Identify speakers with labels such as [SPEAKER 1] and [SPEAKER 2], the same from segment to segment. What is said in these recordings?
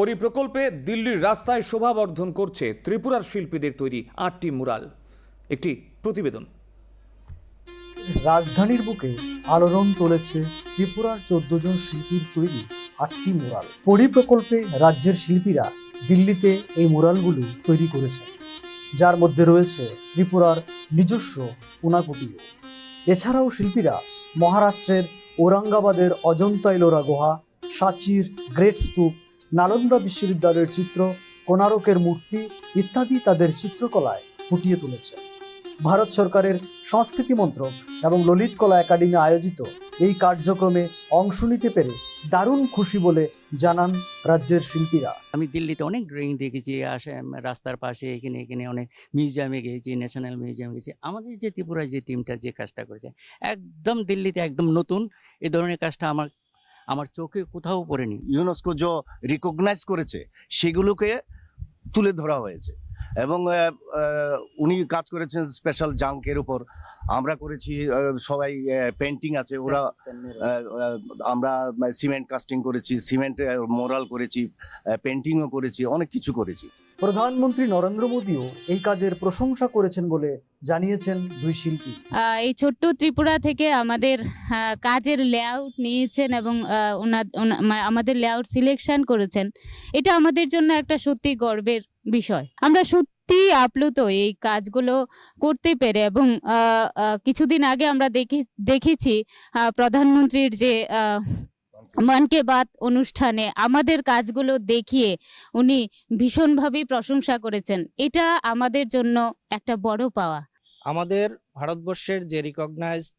[SPEAKER 1] পরিপ্রকল্পে দিল্লির রাস্তায় শোভাবর্ধন করছে ত্রিপুরার শিল্পীদের তৈরি আটটি মুরাল। একটি প্রতিবেদন।
[SPEAKER 2] রাজধানীর বুকে আলোড়ন তুলেছে ত্রিপুরার চোদ্দ জন শিল্পীর তৈরি আটটি মুরাল। পরিপ্রকল্পে রাজ্যের শিল্পীরা দিল্লিতে এই মুরালগুলি তৈরি করেছেন। যার মধ্যে রয়েছে ত্রিপুরার নিজস্ব উনাকুটিও। এছাড়াও শিল্পীরা মহারাষ্ট্রের ঔরঙ্গাবাদের অজন্তা ইলোরা গুহা, সাচির, গ্রেট স্তূপ নালন্দা বিশ্ববিদ্যালয়ের চিত্র কোনারকের মূর্তি ইত্যাদি তাদের চিত্রকলায় ফুটিয়ে তুলেছে। ভারত সরকারের সংস্কৃতি মন্ত্রক এবং ললিত কলা একাডেমি আয়োজিত এই কার্যক্রমে অংশ নিতে পেরে দারুণ খুশি বলে জানান রাজ্যের শিল্পীরা।
[SPEAKER 3] আমি দিল্লিতে অনেক ড্রয়িং দেখেছি রাস্তার পাশে, এখানে এখানে অনেক মিউজিয়ামে গিয়েছি ন্যাশনাল মিউজিয়ামে গেছি। আমাদের যে ত্রিপুরা যে টিমটা যে কাজটা করেছে, একদম দিল্লিতে একদম নতুন এই ধরনের কাজটা আমার আমার চোখে কোথাও পড়েনি।
[SPEAKER 4] ইউনেস্কো যে রিকগনাইজ করেছে সেগুলোকে তুলে ধরা হয়েছে। এবং উনি কাজ করেছেন স্পেশাল জাঙ্কের উপর। আমরা করেছি সবাই পেন্টিং আছে ওরা আমরা সিমেন্ট কাস্টিং করেছি সিমেন্ট মোরাল করেছি পেন্টিংও করেছি অনেক কিছু করেছি।
[SPEAKER 2] প্রধানমন্ত্রী নরেন্দ্র মোদীও এই কাজের প্রশংসা করেছেন বলে জানিয়েছেন দুই শিল্পী।
[SPEAKER 5] এই ছোট্ট ত্রিপুরা থেকে আমাদের কাজের লেআউট নিয়েছেন এবং আমাদের লেআউট সিলেকশন করেছেন। এটা আমাদের জন্য একটা সত্যি গর্বের বিষয়। আমরা সত্যি আপ্লুত এই কাজগুলো করতে পেরে এবং কিছুদিন আগে আমরা দেখি, দেখেছি প্রধানমন্ত্রীর যে মন কে বাত অনুষ্ঠানে আমাদের কাজগুলো দেখিয়ে উনি ভীষণভাবেই প্রশংসা করেছেন। এটা আমাদের জন্য একটা বড় পাওয়া।
[SPEAKER 6] আমাদের ভারতবর্ষের যে রিকগনাইজড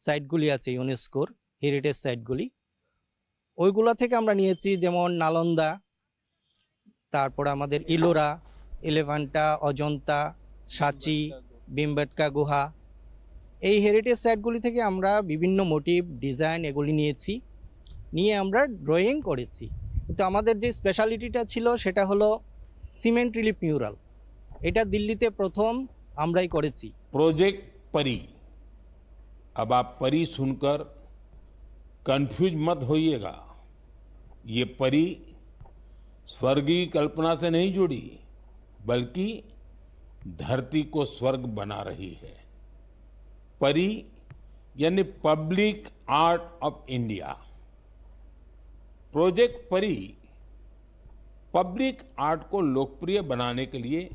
[SPEAKER 6] সাইটগুলি আছে ইউনেস্কোর হেরিটেজ সাইটগুলি ওইগুলা থেকে আমরা নিয়েছি যেমন নালন্দা, তারপর আমাদের ইলোরা, এলেভান্টা, অজন্তা, সাচি, বিম্বেটকা গুহা। এই হেরিটেজ সাইটগুলি থেকে আমরা বিভিন্ন মোটিভ ডিজাইন এগুলি নিয়েছি। নিয়ে আমরা ড্রয়িং করেছি কিন্তু আমাদের যে স্পেশালিটিটা ছিল সেটা হলো সিমেন্ট রিলিফ মিউরাল এটা দিল্লিতে প্রথম আমরাই করেছি
[SPEAKER 7] प्रोजेक्ट परी अब आप परी सुनकर कंफ्यूज मत होइएगा ये परी स्वर्गीय कल्पना से नहीं जुड़ी बल्कि धरती को स्वर्ग बना रही है परी यानी public art of India project Pari public art को लोकप्रिय बनाने के लिए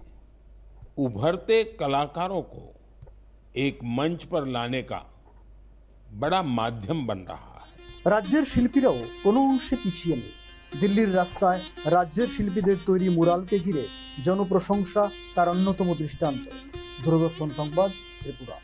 [SPEAKER 7] उभरते कलाकारों को एक मंच पर लाने का बड़ा माध्यम बन रहा है
[SPEAKER 2] রাজ্যের শিল্পীরাও কোনো অংশে পিছিয়ে নেই দিল্লির রাস্তায় রাজ্যের শিল্পীদের তৈরি মুরালকে ঘিরে জনপ্রশংসা তার অন্যতম দৃষ্টান্ত দূরদর্শন সংবাদ ত্রিপুরা